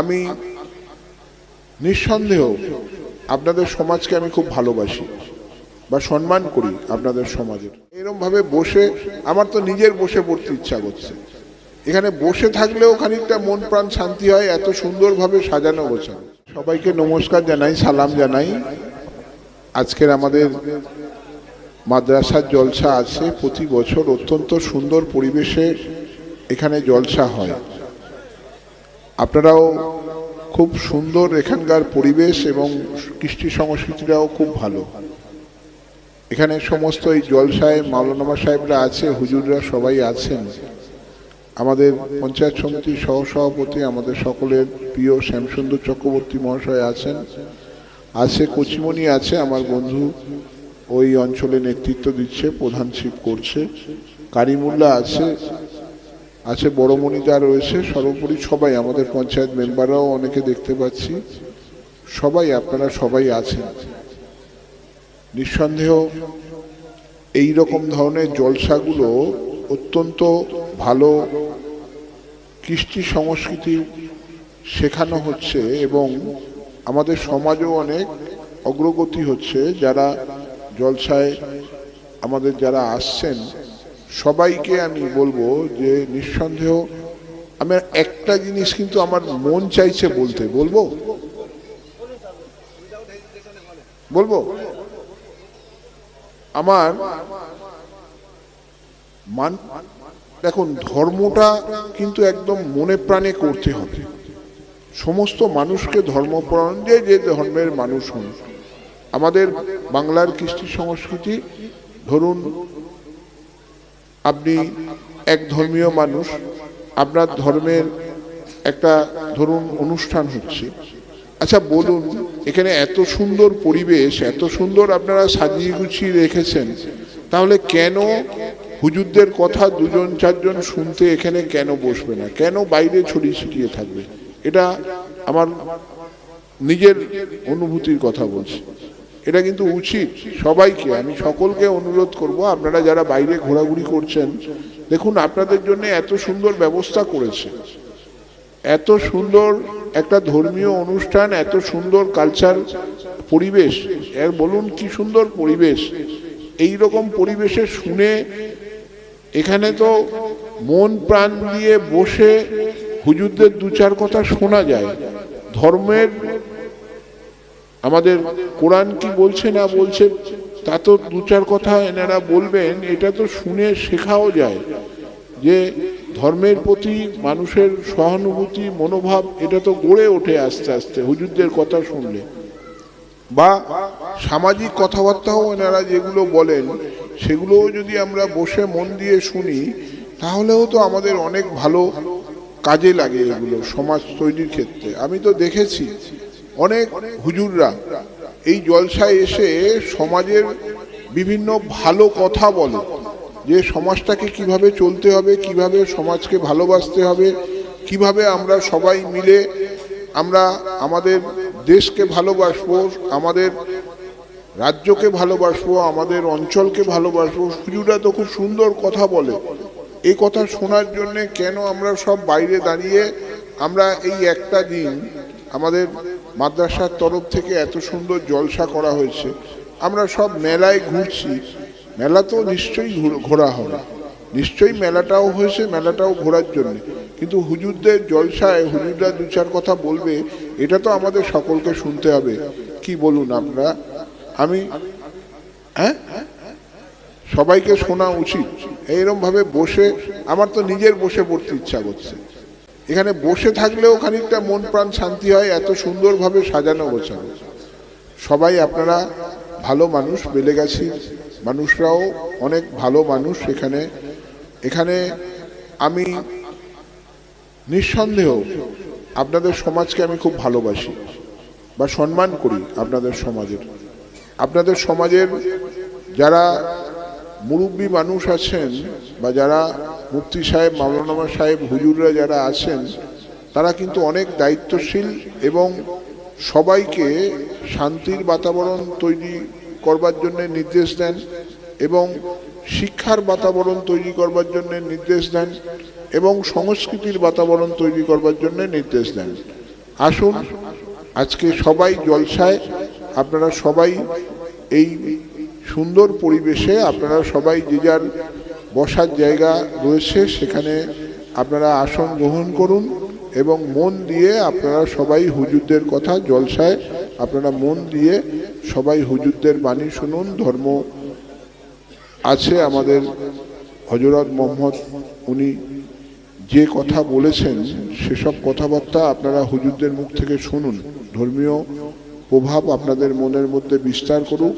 আমি নিঃসন্দেহ আপনাদের সমাজকে আমি খুব ভালোবাসি বা সম্মান করি আপনাদের সমাজের। এরকম ভাবে বসে, আমার তো নিজের বসে পড়তে ইচ্ছা করছে। এখানে বসে থাকলেও খানিকটা মন প্রাণ শান্তি হয়, এত সুন্দরভাবে সাজানো গোছানো। সবাইকে নমস্কার জানাই, সালাম জানাই। আজকের আমাদের মাদ্রাসার জলসা আছে, প্রতি বছর অত্যন্ত সুন্দর পরিবেশে এখানে জলসা হয়। আপনারাও খুব সুন্দর এখানকার পরিবেশ এবং কৃষ্টি সংস্কৃতিটাও খুব ভালো। এখানে সমস্ত এই জলসায় মাওলানামা সাহেবরা আছে, হুজুররা সবাই আছেন। আমাদের পঞ্চায়েত সমিতির সহসভাপতি, আমাদের সকলের প্রিয় শ্যামসুন্দর চক্রবর্তী মহাশয় আছেন। আছে কচিমণি আছে, আমার বন্ধু ওই অঞ্চলে নেতৃত্ব দিচ্ছে, প্রধান প্রধানশিপ করছে। কারিমুল্লা আছে আছে বড়মণি যা রয়েছে, সর্বোপরি সবাই, আমাদের পঞ্চায়েত মেম্বাররাও অনেকে দেখতে পাচ্ছি। সবাই, আপনারা সবাই আছেন। নিঃসন্দেহ এই রকম ধরনের জলসাগুলো অত্যন্ত ভালো কৃষ্টি সংস্কৃতি শেখানো হচ্ছে এবং আমাদের সমাজও অনেক অগ্রগতি হচ্ছে। যারা জলসায় আমাদের যারা আসছেন সবাইকে আমি বলব যে নিঃসন্দেহ আমার একটা জিনিস কিন্তু আমার মন চাইছে বলতে, বলব? বলব? আমার মান, দেখুন, ধর্মটা কিন্তু একদম মনে প্রাণে করতে হবে। সমস্ত মানুষকে ধর্মপরায়ণ যে যে ধর্মের মানুষ হন। আমাদের বাংলার কৃষ্টি সংস্কৃতি, ধরুন আপনি এক ধর্মীয় মানুষ, আপনার ধর্মের একটা ধরুন অনুষ্ঠান হচ্ছে। আচ্ছা বলুন, এখানে এত সুন্দর পরিবেশ, এত সুন্দর আপনারা সাজিয়ে গুছিয়ে রেখেছেন, তাহলে কেন হুজুরদের কথা দুজন, চারজন শুনতে এখানে কেন বসবে না? কেন বাইরে ছড়িয়ে ছিটিয়ে থাকবে? এটা আমার নিজের অনুভূতির কথা বলছি। এটা কিন্তু উচিত সবাইকে, আমি সকলকে অনুরোধ করব, আপনারা যারা বাইরে ঘোরাঘুরি করছেন, দেখুন আপনাদের জন্য এত সুন্দর ব্যবস্থা করেছে। এত সুন্দর একটা ধর্মীয় অনুষ্ঠান, এত সুন্দর কালচার পরিবেশ, এর বলুন কি সুন্দর পরিবেশ। এই রকম পরিবেশে শুনে এখানে তো মন প্রাণ দিয়ে বসে হুজুরদের দু চার কথা শোনা যায়। ধর্মের আমাদের কোরআন কি বলছে না বলছে, তা তো দু চার কথা এনারা বলবেন, এটা তো শুনে শেখাও যায় যে ধর্মের প্রতি মানুষের সহানুভূতি, মনোভাব, এটা তো গড়ে ওঠে আস্তে আস্তে, হুজুরদের কথা শুনলে। বা সামাজিক কথাবার্তাও এনারা যেগুলো বলেন, সেগুলোও যদি আমরা বসে মন দিয়ে শুনি, তাহলেও তো আমাদের অনেক ভালো কাজে লাগে এগুলো সমাজ তৈরির ক্ষেত্রে। আমি তো দেখেছি অনেক হুজুররা এই জলসায় এসে সমাজের বিভিন্ন ভালো কথা বলে, যে সমাজটাকে কীভাবে চলতে হবে, কীভাবে সমাজকে ভালোবাসতে হবে, কীভাবে আমরা সবাই মিলে আমরা আমাদের দেশকে ভালোবাসবো, আমাদের রাজ্যকে ভালোবাসবো, আমাদের অঞ্চলকে ভালোবাসবো। হুজুরা তো খুব সুন্দর কথা বলে। এই কথা শোনার জন্যে কেন আমরা সব বাইরে দাঁড়িয়ে আমরা এই একটা দিন আমাদের মাদ্রাসার তরফ থেকে এত সুন্দর জলসা করা হয়েছে। আমরা সব মেলায় ঘুরছি। মেলা তো নিশ্চয়ই ঘুর- হবে। নিশ্চয়ই মেলাটাও হয়েছে, মেলাটাও ঘোরার জন্য। কিন্তু হুজুরদের জলসায় হুজুররা দু চার কথা বলবে, এটা তো আমাদের সকলকে শুনতে হবে। কি বলুন আপনারা আমি হ্যাঁ? সবাইকে শোনা উচিত। এইরকম ভাবে বসে, আমার তো নিজের বসে পড়তে ইচ্ছা করছে। এখানে বসে থাকলেও খানিকটা মন প্রাণ শান্তি হয়, এত সুন্দরভাবে সাজানো গোছানো। সবাই আপনারা ভালো মানুষ, বেলেগাছির মানুষরাও অনেক ভালো মানুষ এখানে। এখানে আমি নিঃসন্দেহ আপনাদের সমাজকে আমি খুব ভালোবাসি বা সম্মান করি আপনাদের সমাজের। আপনাদের সমাজের যারা মুরব্বী মানুষ আছেন বা যারা মুফতি সাহেব, মাওলানা সাহেব, হুজুররা যারা আছেন, তারা কিন্তু অনেক দায়িত্বশীল এবং সবাইকে শান্তির বাতাবরণ তৈরি করবার জন্য নির্দেশ দেন এবং শিক্ষার বাতাবরণ তৈরি করবার জন্য নির্দেশ দেন এবং সংস্কৃতির বাতাবরণ তৈরি করবার জন্য নির্দেশ দেন। আসুন, আজকে সবাই জলসায়, আপনারা সবাই এই সুন্দর পরিবেশে, আপনারা সবাই যে যার বসার জায়গা রয়েছে, সেখানে আপনারা আসন গ্রহণ করুন এবং মন দিয়ে আপনারা সবাই হুজুরদের কথা জলসায় আপনারা মন দিয়ে সবাই হুজুরদের বাণী শুনুন। ধর্ম আছে আমাদের। হজরত মোহাম্মদ, উনি যে কথা বলেছেন, সেসব কথাবার্তা আপনারা হুজুরদের মুখ থেকে শুনুন। ধর্মীয় প্রভাব আপনাদের মনের মধ্যে বিস্তার করুক।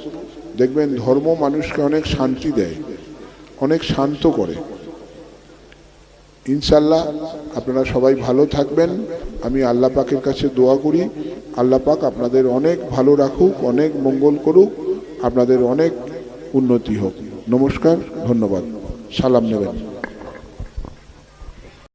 দেখবেন ধর্ম মানুষকে অনেক শান্তি দেয়। অনেক শান্ত করে। ইনশাল্লাহ আপনারা সবাই ভালো থাকবেন। আমি আল্লাহ পাকের কাছে দোয়া করি। আল্লাহ পাক আপনাদের অনেক ভালো রাখুক, অনেক মঙ্গল করুক, আপনাদের অনেক উন্নতি হোক। নমস্কার, ধন্যবাদ। সালাম নেবেন।